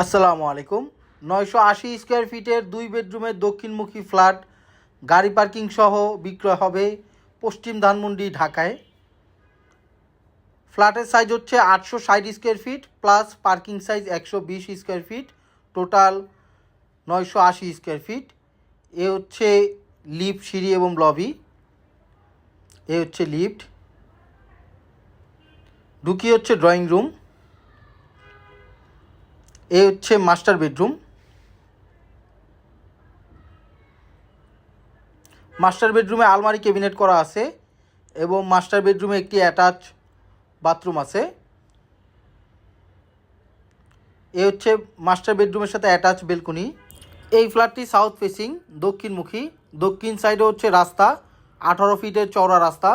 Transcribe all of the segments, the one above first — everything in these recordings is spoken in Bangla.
আসসালামু আলাইকুম। নয়শো আশি স্কোয়ার ফিটের দুই বেডরুমের দক্ষিণমুখী ফ্ল্যাট, গাড়ি পার্কিং সহ বিক্রয় হবে পশ্চিম ধানমন্ডি ঢাকায়। ফ্ল্যাটের সাইজ হচ্ছে আটশো ষাট square feet plus parking size একশো বিশ স্কোয়ার ফিট টোটাল নয়শো আশি স্কোয়ার ফিট। এ হচ্ছে লিফট সিঁড়ি এবং লবি এ হচ্ছে লিফট ঢুকি হচ্ছে ড্রয়িং রুম এ হচ্ছে মাস্টার বেডরুম মাস্টার বেডরুমে আলমারি ক্যাবিনেট করা আছে এবং মাস্টার বেডরুমে একটি অ্যাটাচ বাথরুম আছে। এ হচ্ছে মাস্টার বেডরুমের সাথে অ্যাটাচ বেলকনি এই ফ্ল্যাটটি সাউথ ফেসিং দক্ষিণমুখী। দক্ষিণ সাইডে হচ্ছে রাস্তা, আঠারো ফিটের চওড়া রাস্তা।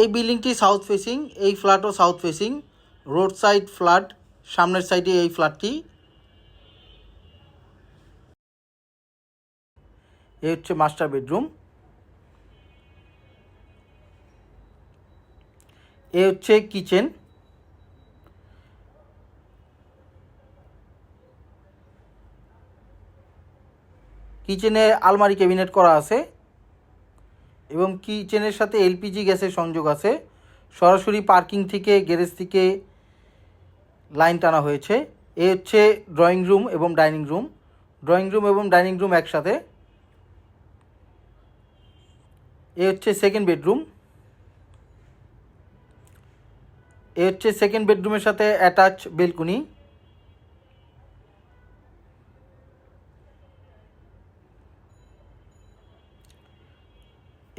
এই বিল্ডিংটি সাউথ ফেসিং এই ফ্ল্যাটও south facing road side flat সামনের সাইডে এই ফ্ল্যাটটি এ হচ্ছে মাস্টার বেডরুম এ হচ্ছে কিচেন কিচেনে আলমারি ক্যাবিনেট করা আছে এবং কিচেনের সাথে এলপিজি গ্যাসের সংযোগ আছে। সরাসরি পার্কিং থেকে গ্যারেজ থেকে লাইন টানা হয়েছে। এ হচ্ছে ড্রয়িং রুম এবং ডাইনিং রুম ড্রয়িং রুম এবং ডাইনিং রুম একসাথে। এ হচ্ছে সেকেন্ড বেডরুম এ হচ্ছে সেকেন্ড বেডরুমের সাথে অ্যাটাচ বেলকুনি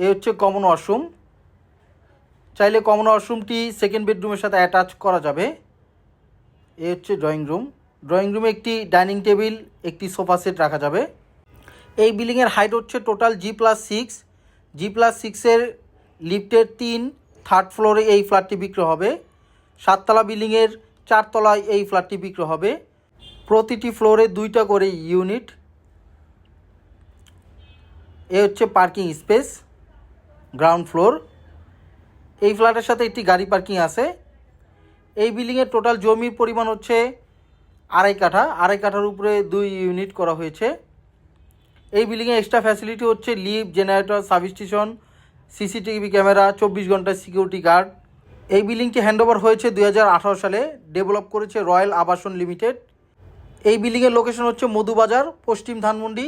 এ হচ্ছে কমন ওয়াশরুম চাইলে কমন ওয়াশরুমটি সেকেন্ড বেডরুমের সাথে অ্যাটাচ করা যাবে। এ হচ্ছে ড্রয়িং রুম ড্রয়িং রুমে একটি ডাইনিং টেবিল একটি সোফা সেট রাখা যাবে। এই বিল্ডিংয়ের হাইট হচ্ছে total G plus six G plus সিক্সের লিফটের তিন থার্ড ফ্লোরে এই ফ্ল্যাটটি বিক্রি হবে। সাততলা বিল্ডিংয়ের চারতলায় এই ফ্ল্যাটটি বিক্রি হবে। প্রতিটি ফ্লোরে দুইটা করে ইউনিট এ হচ্ছে পার্কিং স্পেস গ্রাউন্ড ফ্লোর এই ফ্ল্যাটের সাথে একটি গাড়ি পার্কিং আছে। এই বিল্ডিংয়ের টোটাল জমির পরিমাণ হচ্ছে আড়াই কাঠা। আড়াই কাঠার উপরে দুই ইউনিট করা হয়েছে। এই বিল্ডিংয়ে এক্সট্রা ফ্যাসিলিটি হচ্ছে lift generator substation CCTV camera চব্বিশ ঘণ্টা সিকিউরিটি গার্ড এই বিল্ডিংটি হ্যান্ডওভার হয়েছে দুই হাজার আঠারো সালে। ডেভেলপ করেছে রয়্যাল আবাসন লিমিটেড এই বিল্ডিংয়ের লোকেশন হচ্ছে মধুবাজার, পশ্চিম ধানমন্ডি,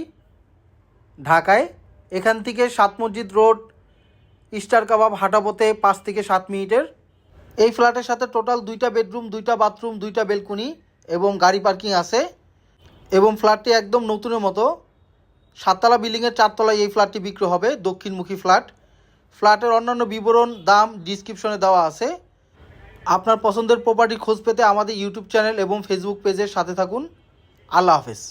ঢাকায়। এখান থেকে সাত মসজিদ রোড স্টার কাবাব, হাঁটাপথে পাঁচ থেকে সাত মিনিটের। এই ফ্ল্যাটের সাথে টোটাল দুইটা বেডরুম, দুইটা বাথরুম, দুইটা বেলকুনি এবং গাড়ি পার্কিং আছে। এবং ফ্ল্যাটটি একদম নতুনের মতো। সাততলা বিল্ডিংয়ের চারতলায় এই ফ্ল্যাটটি বিক্রি হবে, দক্ষিণমুখী ফ্ল্যাট। ফ্ল্যাটের অন্যান্য বিবরণ, দাম ডিসক্রিপশনে দেওয়া আছে। আপনার পছন্দের প্রপার্টি খোঁজ পেতে আমাদের ইউটিউব চ্যানেল এবং ফেসবুক পেজের সাথে থাকুন। আল্লাহ হাফেজ।